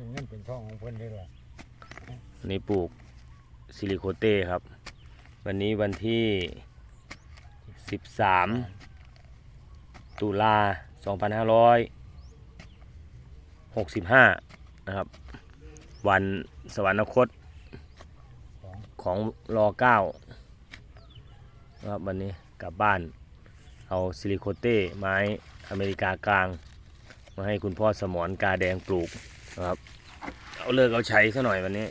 เป็นเงินเป็นทองของเพิ่นเลยล่ะวันนี้ปลูกซิลิโคเต้ครับ วันนี้วันที่ 13 ตุลา 2565 นะครับ วันสวรรคตของของรอเก้านะครับวันนี้กลับบ้านเอาซิลิโคเต้ไม้อเมริกากลาง มาให้คุณพ่อสมรกาแดงปลูก ครับ เอาเลิกเอาใช้ซะหน่อยวันนี้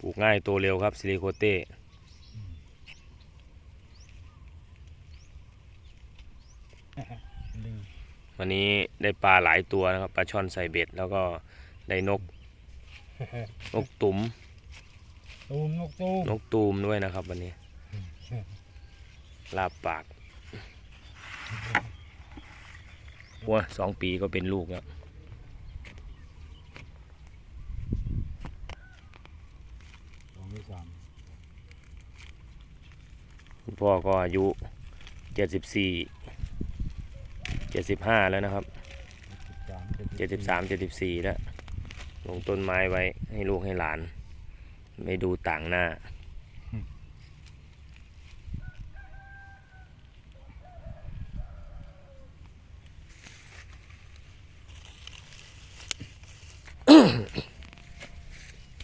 ปลูกง่ายโตเร็วครับซิลิโคเต้ลืมวันนี้ได้ปลาหลายตัวนะครับปลาช่อนใส่เบ็ด แล้วก็ได้นก นกตุ๋ม ตูมนกตูมนกตูมด้วยนะครับ วันนี้ ลาบปากวัวสองปีก็เป็นลูกแล้วสองหรือสามคุณพ่อก็อายุเจ็ดสิบสี่เจ็ดสิบห้าแล้วนะครับสามเจ็ดสิบสามเจ็ดสิบสี่แล้ว ลงต้นไม้ไว้ให้ลูกให้หลาน ไม่ดูต่างหน้า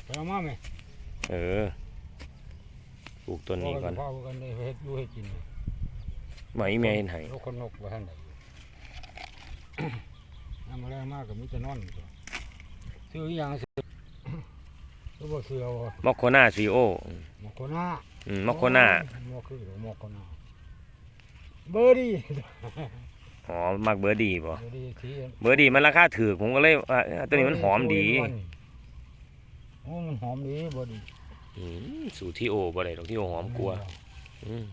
ไปเอามาไหมเออปลูกต้นนี้ก่อนพ่อกันได้เฮ็ดอยู่ให้กินไหมแม่เห็นไห้ลูกคนนกว่าท่านใดน้ำมาแรงมากกับมิจะนอนอยู่ตัวซื้ออหย่าง ซื้อซื้อบ่ซื้อเอามอคโคนาซีโอหมอกโคน่าอืมมอคโคนาหมอกคือหรือหมอกโคน่าเบอร์ดี้อ๋อมักเบอร์ดีป่ะเบอร์ดี้ที่เบอร์ดีมันราคาถือผมก็เลยว่าเอ้ยตัวนี้มันหอมดีโอ้มันหอมดีเบอร์ดี้อืมสูตรที่โอบ่ได้หรอกที่โอหอมกลัวาอืม